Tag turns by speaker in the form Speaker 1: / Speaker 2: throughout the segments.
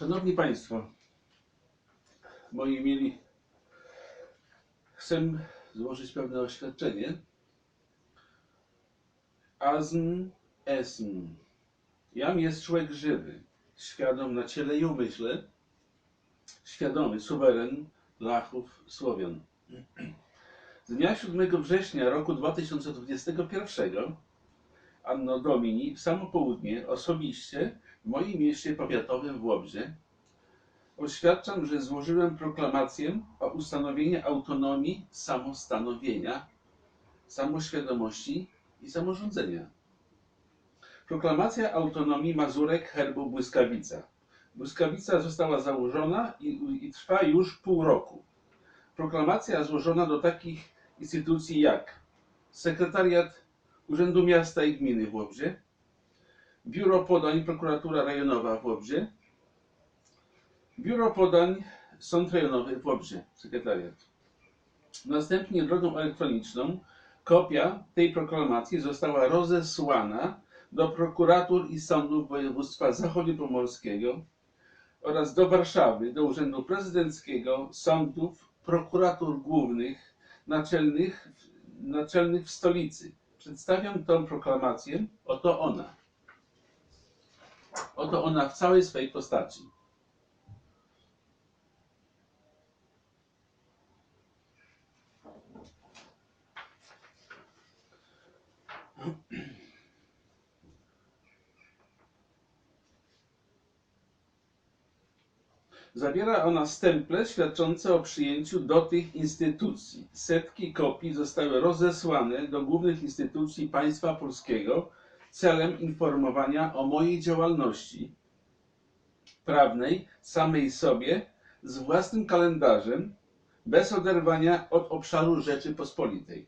Speaker 1: Szanowni Państwo, moi mili, chcę złożyć pewne oświadczenie. Asm esm. Jam jest człowiek żywy, świadom na ciele i umyśle, świadomy suweren Lachów Słowian. Z dnia 7 września roku 2021 Anno Domini w samo południe osobiście w moim mieście powiatowym w Łobzie oświadczam, że złożyłem proklamację o ustanowieniu autonomii samostanowienia, samoświadomości i samorządzenia. Proklamacja autonomii Mazurek herbu Błyskawica. Błyskawica została założona i, i trwa już pół roku. Proklamacja złożona do takich instytucji jak Sekretariat Urzędu Miasta i Gminy w Łobzie, Biuro Podań Prokuratura Rejonowa w Łobzie, Biuro Podań Sąd Rejonowy w Łobzie, sekretariat. Następnie drogą elektroniczną kopia tej proklamacji została rozesłana do prokuratur i sądów województwa zachodniopomorskiego oraz do Warszawy, do Urzędu Prezydenckiego, sądów, prokuratur głównych, naczelnych, naczelnych w stolicy. Przedstawiam tą proklamację. Oto ona. Oto ona w całej swej postaci. Zawiera ona stemple świadczące o przyjęciu do tych instytucji. Setki kopii zostały rozesłane do głównych instytucji państwa polskiego celem informowania o mojej działalności prawnej samej sobie z własnym kalendarzem, bez oderwania od obszaru Rzeczypospolitej.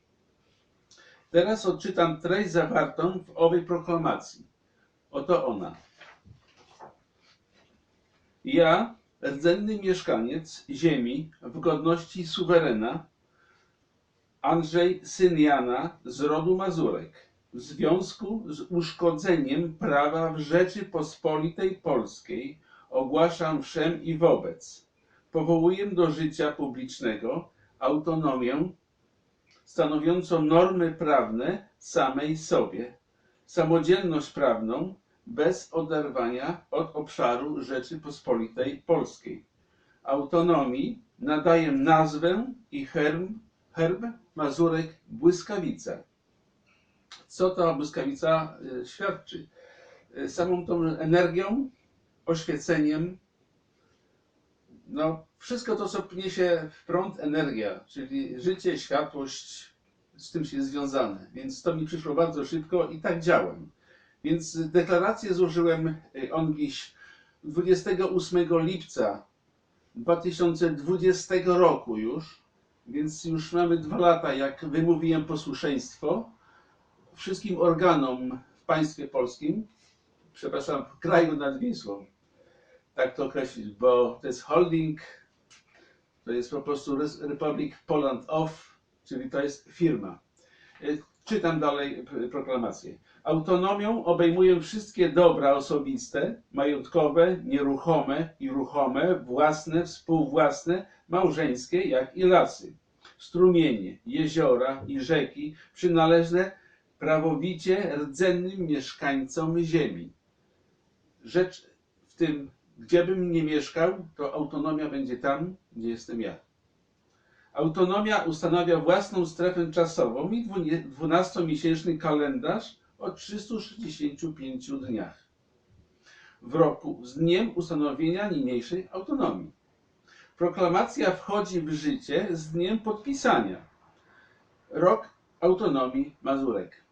Speaker 1: Teraz odczytam treść zawartą w owej proklamacji. Oto ona. Ja, rdzenny mieszkaniec ziemi w godności suwerena, Andrzej syn Jana z rodu Mazurek, w związku z uszkodzeniem prawa w Rzeczypospolitej Polskiej ogłaszam wszem i wobec. Powołuję do życia publicznego autonomię stanowiącą normy prawne samej sobie, samodzielność prawną bez oderwania od obszaru Rzeczypospolitej Polskiej. Autonomii nadaję nazwę i herb, herb Mazurek Błyskawica. Co ta błyskawica y, świadczy? Y, Samą tą energią, oświeceniem, no wszystko to, co niesie w prąd, energia, czyli życie, światłość, z tym się jest związane. Więc to mi przyszło bardzo szybko i tak działam. Więc deklarację złożyłem y, on dziś 28 lipca 2020 roku już, więc już mamy dwa lata, jak wymówiłem posłuszeństwo wszystkim organom w państwie polskim, przepraszam, w kraju nad Wisłą, tak to określić, bo to jest holding, to jest po prostu Republic Poland Off, czyli to jest firma. Y, Czytam dalej p- proklamację. Autonomią obejmuję wszystkie dobra osobiste, majątkowe, nieruchome i ruchome, własne, współwłasne, małżeńskie, jak i lasy, strumienie, jeziora i rzeki przynależne prawowicie rdzennym mieszkańcom ziemi. Rzecz w tym, gdziebym nie mieszkał, to autonomia będzie tam, gdzie jestem ja. Autonomia ustanawia własną strefę czasową i 12-miesięczny kalendarz o 365 dniach w roku z dniem ustanowienia niniejszej autonomii. Proklamacja wchodzi w życie z dniem podpisania. Rok autonomii Mazurek.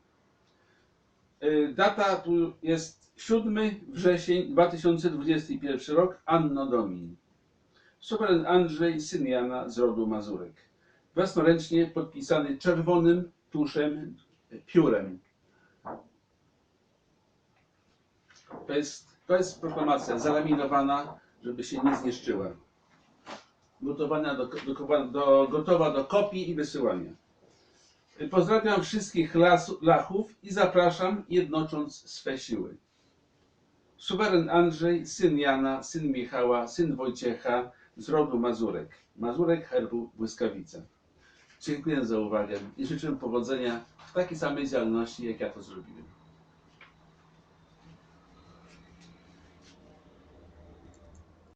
Speaker 1: Y, Data tu jest 7 wrzesień 2021 rok, Anno Domini. Suweren Andrzej, syn Jana z rodu Mazurek. Własnoręcznie podpisany czerwonym tuszem, piórem. To jest, to jest proklamacja zalaminowana, żeby się nie zniszczyła. Gotowana do, do, gotowa do kopii i wysyłania. Pozdrawiam wszystkich las, lachów i zapraszam, jednocząc swe siły. Suweren Andrzej, syn Jana, syn Michała, syn Wojciecha z rodu Mazurek. Mazurek herbu Błyskawice. Dziękuję za uwagę i życzę powodzenia w takiej samej działalności, jak ja to zrobiłem.